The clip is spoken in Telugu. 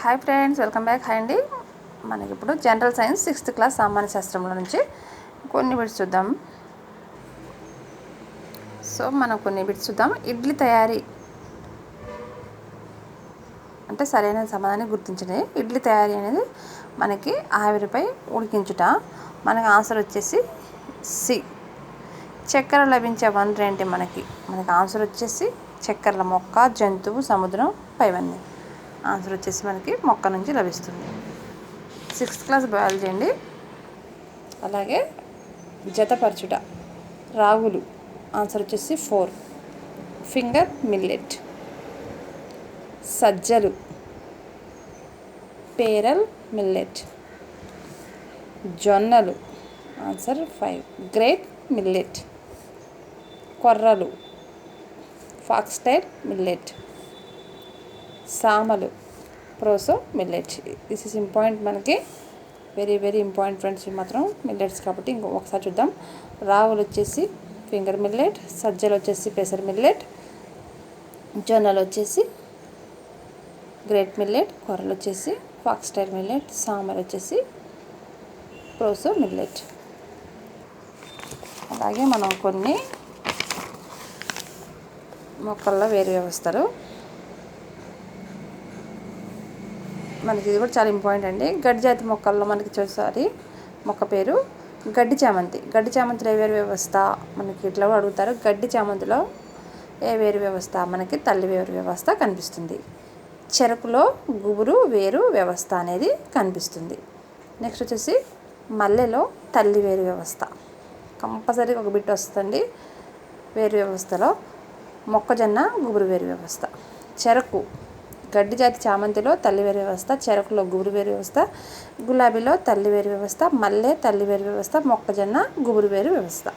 Hi friends welcome back hi అండి. మనకి ఇప్పుడు జనరల్ సైన్స్ సిక్స్త్ క్లాస్ సామాన్య శాస్త్రంలో నుంచి కొన్ని బిట్స్ చూద్దాం. సో మనం కొన్ని బిట్స్ చూద్దాం. ఇడ్లీ తయారీ అంటే సరైన సమాధానం గుర్తించండి. ఇడ్లీ తయారీ అనేది మనకి ఆవిరిపై ఉడికించుట. మనకి ఆన్సర్ వచ్చేసి సి చక్కెర లభించే వనరు ఏంటి మనకి? మనకి ఆన్సర్ వచ్చేసి చక్కెరల మొక్క జంతువు సముద్రం పైవన్నీ. ఆన్సర్ వచ్చేసి మనకి మొక్క నుంచి లభిస్తుంది. సిక్స్త్ క్లాస్ బయాలజీ అండి. అలాగే జతపరచుట రాగులు ఆన్సర్ వచ్చేసి ఫోర్. ఫింగర్ మిల్లెట్ సజ్జలు పేరల్ మిల్లెట్ జొన్నలు ఆన్సర్ ఫైవ్. గ్రేట్ మిల్లెట్ కొర్రలు ఫాక్స్టైల్ మిల్లెట్. సామలు. Proso millet this is important మనకి. వెరీ వెరీ ఇంపార్టెంట్ ఫ్రెండ్స్ మాత్రం మిల్లెట్స్ కాబట్టి ఇంకో ఒకసారి చూద్దాం. రావులు వచ్చేసి ఫింగర్ మిల్లెట్ సజ్జలు వచ్చేసి పెసర్ మిల్లెట్ జొన్నలు వచ్చేసి గ్రేట్ మిల్లెట్ కొర్రలు వచ్చేసి ఫాక్స్టైల్ మిల్లెట్ సామర్ వచ్చేసి ప్రోసో మిల్లెట్ అలాగే మనం కొన్ని మొక్కల్లో వేరు వ్యవస్థలు మనకి ఇది కూడా చాలా ఇంపార్టెంట్ అండి. గడ్డి జాతి మొక్కల్లో మనకి చూసారి మొక్క పేరు గడ్డి చామంతి. గడ్డి చామంతిలో ఏ వేరు వ్యవస్థ? మనకి ఇట్లా కూడా అడుగుతారు. గడ్డి చామంతిలో ఏ వేరు వ్యవస్థ? మనకి తల్లి వేరు వ్యవస్థ కనిపిస్తుంది. చెరుకులో గుబురు వేరు వ్యవస్థ అనేది కనిపిస్తుంది. నెక్స్ట్ వచ్చేసి మల్లెలో తల్లి వేరు వ్యవస్థ. కంపల్సరీగా ఒక బిట్ వస్తుంది వేరు వ్యవస్థలో మొక్కజొన్న గుబురు వేరు వ్యవస్థ. చెరకు. గడ్డి జాతి చామంతిలో తల్లి వేరు వ్యవస్థ చెరకులో గుబురు వేరు వ్యవస్థ గులాబీలో తల్లి వేరు వ్యవస్థ మల్లె తల్లి వేరు వ్యవస్థ మొక్కజొన్న గుబురు వేరు వ్యవస్థ.